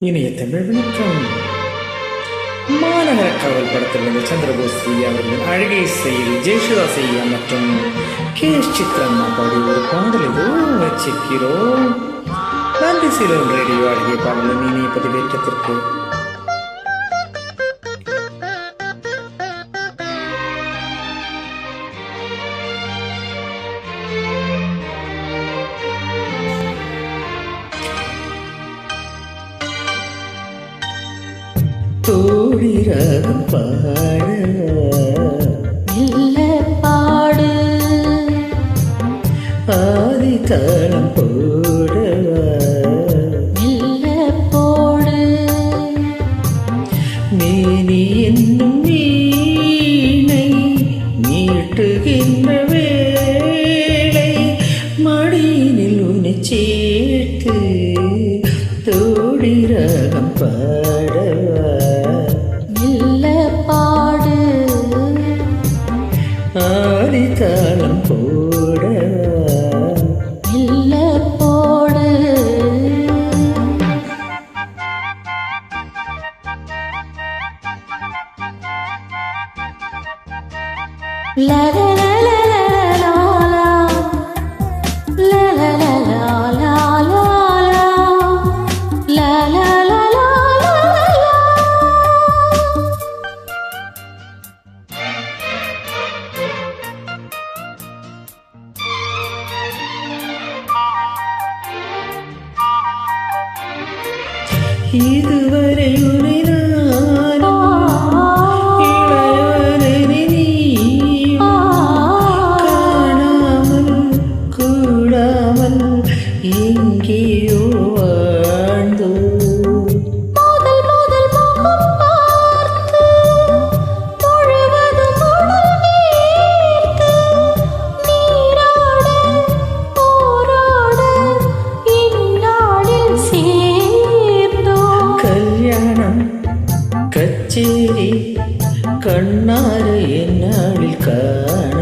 இணைய தமிழ் வணக்கம். மாநகர காவல் படத்திலிருந்து சந்திரபோஸ் ஐயா அவர்களின் அழகை இசையில் ஜெயசுதா செய்யா மற்றும் கே எஸ் சித்ரம்மா பாடி ஒரு பாடலை வச்சிருக்கிறோம். நன்றி சீலன் ரேடியோ அழகிய பாடலின் இணைய பதிவேற்றத்திற்கு தோழி ராகம் பாட. மெல்ல பாடு. ஆதி தாளம் போடவா மெல்ல போடு. மேனி என்னும் வீணை மீட்டுகின்ற வேளை மடியினில் இதுவரை ஒரு கண்ணாறு என்னாளில் காண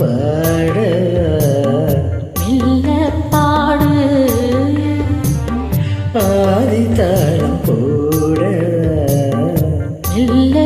பாட. மெல்ல பாடு ஆதித்தாளம் போட. மெல்ல